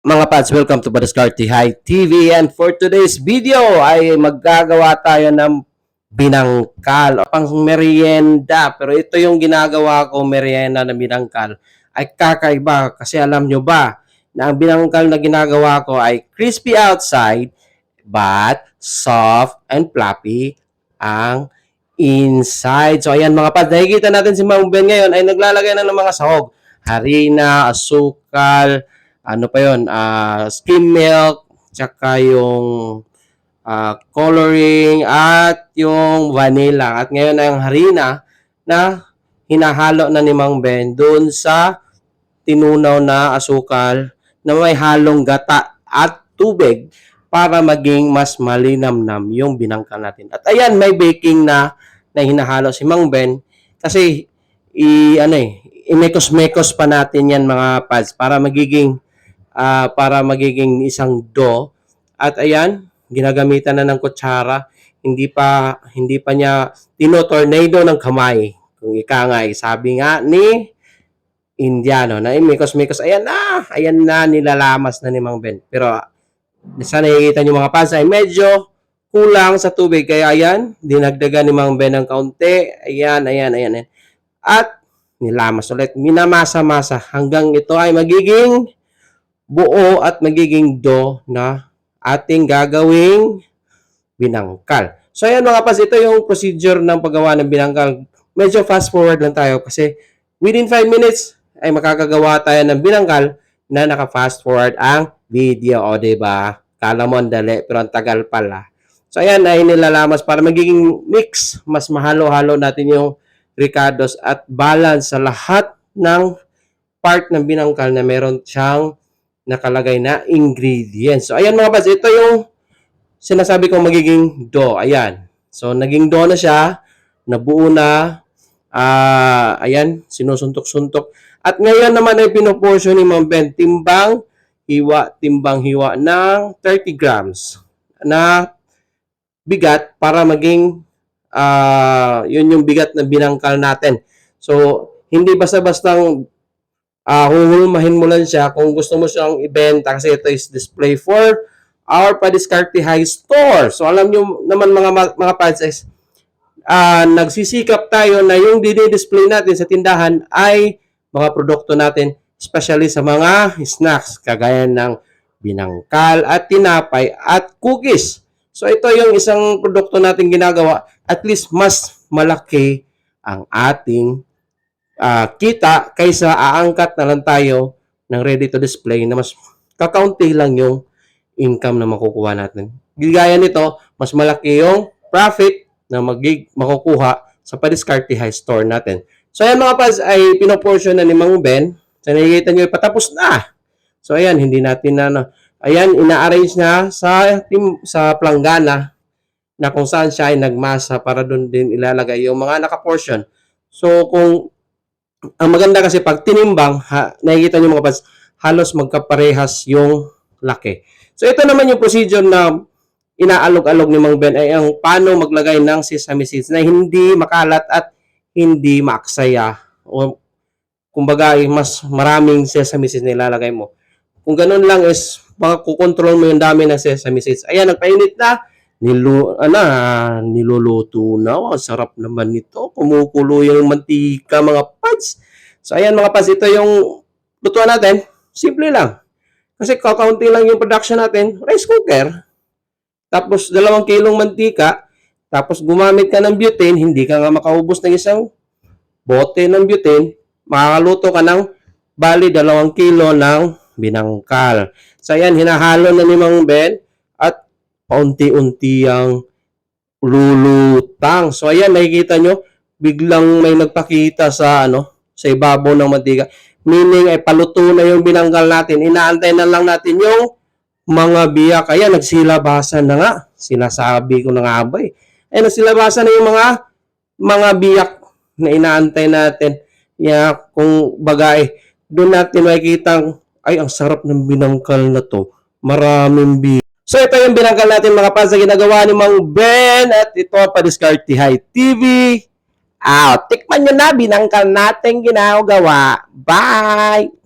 Mga pads, welcome to Badascarte High TV and for today's video ay maggagawa tayo ng binangkal o pang merienda pero ito yung ginagawa ko merienda na binangkal ay kakaiba kasi alam nyo ba na ang binangkal na ginagawa ko ay crispy outside but soft and fluffy ang inside. So ayan mga pads, nakikita natin si Mang Ben ngayon ay naglalagay na ng mga sahog. Harina, asukal, ano pa yon ah skim milk, tsaka yung ah, coloring at yung vanilla. At ngayon ay ang harina na hinahalo na ni Mang Ben doon sa tinunaw na asukal na may halong gata at tubig para maging mas malinamnam yung binangkal natin. At ayan, may baking na na hinahalo si Mang Ben kasi i ano eh, imekos-mekos pa natin yan mga pads para magiging ah, para magiging isang dough. At ayan, ginagamitan na ng kutsara. Hindi pa hindi pa niya tinotornado ng kamay. Kung ika nga, eh, sabi nga ni Indiano na imekos-mekos. Ayan na, ayan na, nilalamas na ni Mang Ben. Pero sa nakikita niyo mga pads ay medyo kulang sa tubig. Kaya ayan, dinagdagan ni Mang Ben ng kaunti. Ayan, ayan, ayan. ayan. At nilamas ulit. Minamasa-masa hanggang ito ay magiging buo at magiging dough na ating gagawing binangkal. So ayan mga pas, ito yung procedure ng paggawa ng binangkal. Medyo fast forward lang tayo kasi within 5 minutes ay makakagawa tayo ng binangkal na naka-fast forward ang video. O, diba? Kala mo dali, pero ang tagal pala. So, ayan ay nilalamas para magiging mix. Mas mahalo-halo natin yung ricados at balance sa lahat ng part ng binangkal na meron siyang nakalagay na ingredients. So, ayan mga bas, ito yung sinasabi kong magiging dough. Ayan. So, naging dough na siya. Nabuo na. Ah, ayan, sinusuntok-suntok. At ngayon naman ay pinoportion ni Ma'am Ben, timbang hiwa, timbang hiwa ng 30 grams na bigat para maging ah yun yung bigat na binangkal natin. So, hindi basta-bastang ah huhulmahin mo lang siya kung gusto mo siyang ibenta kasi ito is display for our Padiscarte High Store. So, alam nyo naman mga mga pads is ah nagsisikap tayo na yung didi-display natin sa tindahan ay mga produkto natin, especially sa mga snacks, kagaya ng binangkal at tinapay at cookies. So ito yung isang produkto natin ginagawa, at least mas malaki ang ating ah, kita kaysa aangkat na lang tayo ng ready to display na mas kakaunti lang yung income na makukuha natin. Gaya nito, mas malaki yung profit na magig makukuha sa Padiscarte High Store natin. So ayan mga pads ay pinoportion na ni Mang Ben. So nakikita nyo patapos na. So ayan, hindi natin na ano. Ayan, ina-arrange na sa team, sa planggana na kung saan siya ay nagmasa para doon din ilalagay yung mga naka-portion. So kung ang maganda kasi pag tinimbang, ha, nakikita nyo mga pads, halos magkaparehas yung laki. So ito naman yung procedure na inaalog-alog ni Mang Ben ay ang paano maglagay ng sesame seeds na hindi makalat at hindi maaksaya o kumbaga mas maraming sesame seeds na ilalagay mo. Kung ganun lang is makakukontrol mo yung dami ng sesame seeds. Ayan, nagpainit na. Nilu, ano, niluluto na. Wow, sarap naman nito. Kumukulo yung mantika, mga. So, ayan mga pads, ito yung lutuan natin. Simple lang. Kasi kakaunti lang yung production natin. Rice cooker. Tapos, dalawang kilong mantika. Tapos gumamit ka ng butane, hindi ka nga makaubos ng isang bote ng butane, makakaluto ka ng bali dalawang kilo ng binangkal. So yan, hinahalo na ni Mang Ben at paunti-unti ang lulutang. So ayan, nakikita nyo, biglang may nagpakita sa ano, sa ibabaw ng mantika. Meaning ay paluto na yung binangkal natin. Inaantay na lang natin yung mga biyak. Ayan, nagsilabasan na nga. Sinasabi ko na nga ba eh ay nasilabasan na yung mga mga biyak na inaantay natin. Yeah, kung bagay, doon natin makikita ay ang sarap ng binangkal na to. Maraming biyak. So ito yung binangkal natin mga pads na ginagawa ni Mang Ben at ito pa Discarte High TV. Ah, tikman nyo na binangkal natin ginagawa. Bye!